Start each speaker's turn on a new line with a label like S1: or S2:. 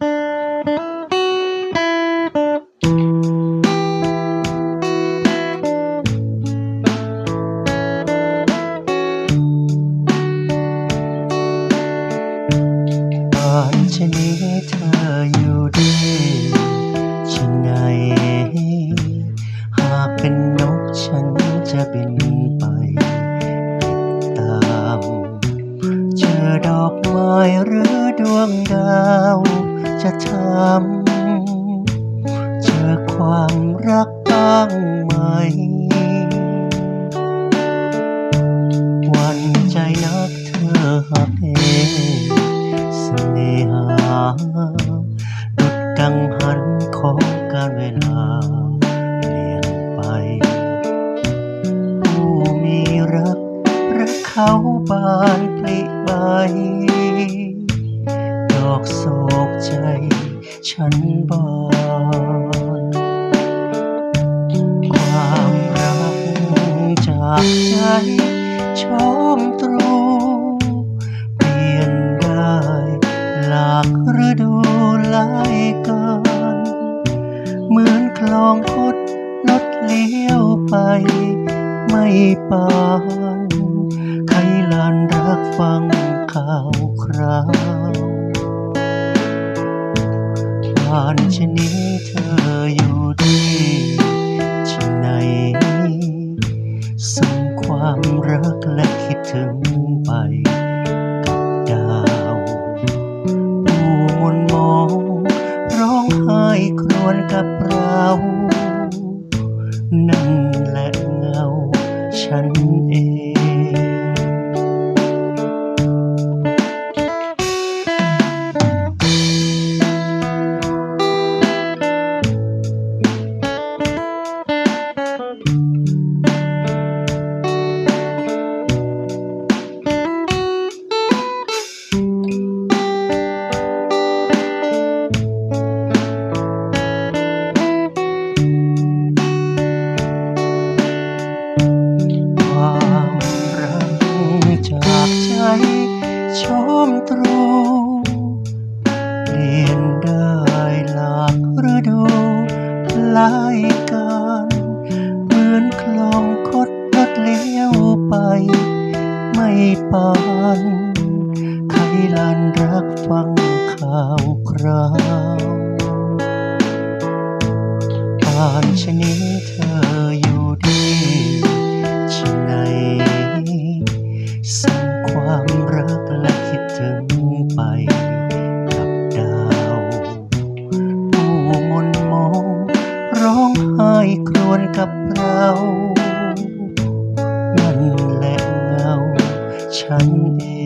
S1: ป่านชนี้เธออยู่ดีชะไหน หากเป็นนกฉันจะบินไป ติดตาม เจอดอกไม้หรือดวงดาว จะทำเจอความรักบ้างไหมหวันใจนักเธอหักเหเสน่หาดุดกังหันของการเวลาเปลี่ยนไปผู้มีรักรักเขาบานปลิใบ อกโศกใจ ฉันบานความรักจากใจชมตรู เปลี่ยนได้หลากฤดูหลายกันเหมือนคลองพดลดเลี้ยวไป ไม่ปานใครลานรักฟังข่าวคราวานชนี้เธออยู่ดีชะไหนส่งความรักและคิดถึงไปกับดาวผู้มนมองร้องไห้ครวญกับเรานั่นแหละเงาฉันเอง ชมตรูเปลี่ยนได้หลากฤดูหลายการเหมือนคลองคดลดเลี้ยวไป ไม่ปานใครลานรักฟังข่าวคราวป่านชนี้เธออยู่ ไปกับดาวผู้มนมองร้องไห้ครวญกับเรานั่นแหละเงาฉันเอง